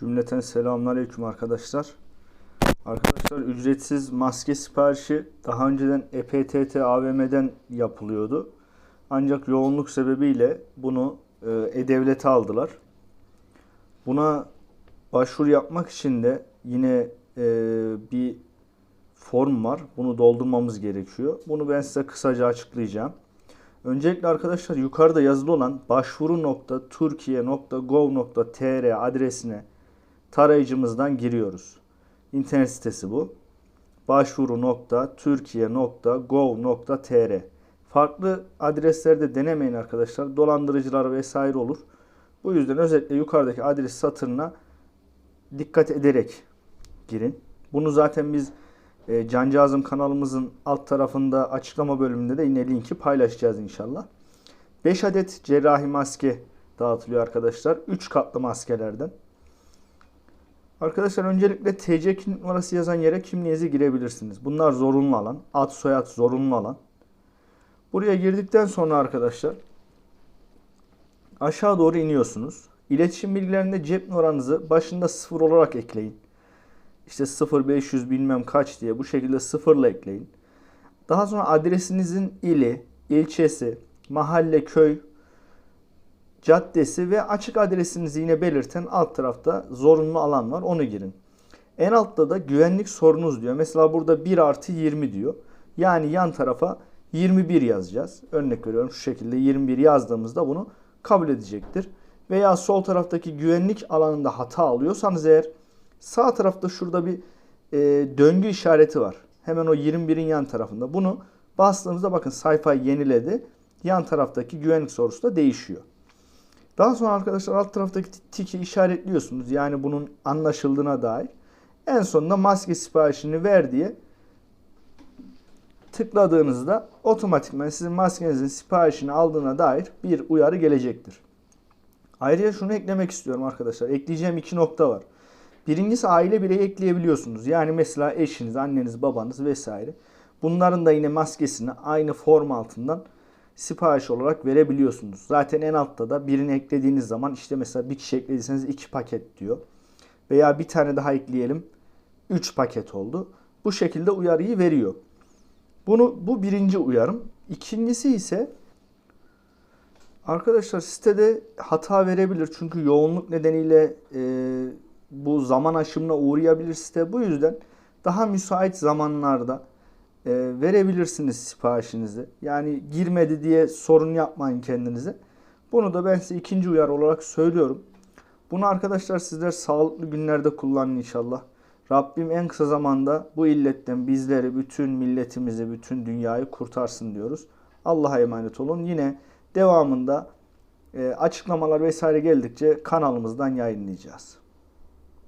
Cümleten selamünaleyküm arkadaşlar. Arkadaşlar ücretsiz maske siparişi daha önceden EPTT AVM'den yapılıyordu. Ancak yoğunluk sebebiyle bunu e, E-Devlet'e aldılar. Buna başvuru yapmak için de yine e, bir form var. Bunu doldurmamız gerekiyor. Bunu ben size kısaca açıklayacağım. Öncelikle arkadaşlar yukarıda yazılı olan başvuru.turkiye.gov.tr adresine tarayıcımızdan giriyoruz. İnternet sitesi bu. başvuru.turkiye.gov.tr Farklı adreslerde denemeyin arkadaşlar. Dolandırıcılar vesaire olur. Bu yüzden özellikle yukarıdaki adres satırına dikkat ederek girin. Bunu zaten biz e, Cancağızım kanalımızın alt tarafında açıklama bölümünde de yine linki paylaşacağız inşallah. 5 adet cerrahi maske dağıtılıyor arkadaşlar. 3 katlı maskelerden. Arkadaşlar öncelikle TC kimlik numarası yazan yere kimliğinizi girebilirsiniz. Bunlar zorunlu alan. Ad soyad zorunlu alan. Buraya girdikten sonra arkadaşlar aşağı doğru iniyorsunuz. İletişim bilgilerinde cep numaranızı başında sıfır olarak ekleyin. İşte 0500 bilmem kaç diye bu şekilde sıfırla ekleyin. Daha sonra adresinizin ili, ilçesi, mahalle, köy, caddesi ve açık adresinizi yine belirten alt tarafta zorunlu alan var. Onu girin. En altta da güvenlik sorunuz diyor. Mesela burada 1 artı 20 diyor. Yani yan tarafa 21 yazacağız. Örnek veriyorum şu şekilde 21 yazdığımızda bunu kabul edecektir. Veya sol taraftaki güvenlik alanında hata alıyorsanız eğer sağ tarafta şurada bir e, döngü işareti var. Hemen o 21'in yan tarafında. Bunu bastığımızda bakın sayfayı yeniledi. Yan taraftaki güvenlik sorusu da değişiyor. Daha sonra arkadaşlar alt taraftaki tiki işaretliyorsunuz. Yani bunun anlaşıldığına dair. En sonunda maske siparişini ver diye tıkladığınızda otomatikman sizin maskenizin siparişini aldığına dair bir uyarı gelecektir. Ayrıca şunu eklemek istiyorum arkadaşlar. Ekleyeceğim iki nokta var. Birincisi aile bireyi ekleyebiliyorsunuz. Yani mesela eşiniz, anneniz, babanız vesaire. Bunların da yine maskesini aynı form altından sipariş olarak verebiliyorsunuz. Zaten en altta da birini eklediğiniz zaman işte mesela bir kişi eklediyseniz iki paket diyor. Veya bir tane daha ekleyelim. 3 paket oldu. Bu şekilde uyarıyı veriyor. Bunu bu birinci uyarım. İkincisi ise arkadaşlar sitede hata verebilir. Çünkü yoğunluk nedeniyle e, bu zaman aşımına uğrayabilir site. Bu yüzden daha müsait zamanlarda e, verebilirsiniz siparişinizi. Yani girmedi diye sorun yapmayın kendinize. Bunu da ben size ikinci uyarı olarak söylüyorum. Bunu arkadaşlar sizler sağlıklı günlerde kullanın inşallah. Rabbim en kısa zamanda bu illetten bizleri, bütün milletimizi, bütün dünyayı kurtarsın diyoruz. Allah'a emanet olun. Yine devamında e, açıklamalar vesaire geldikçe kanalımızdan yayınlayacağız.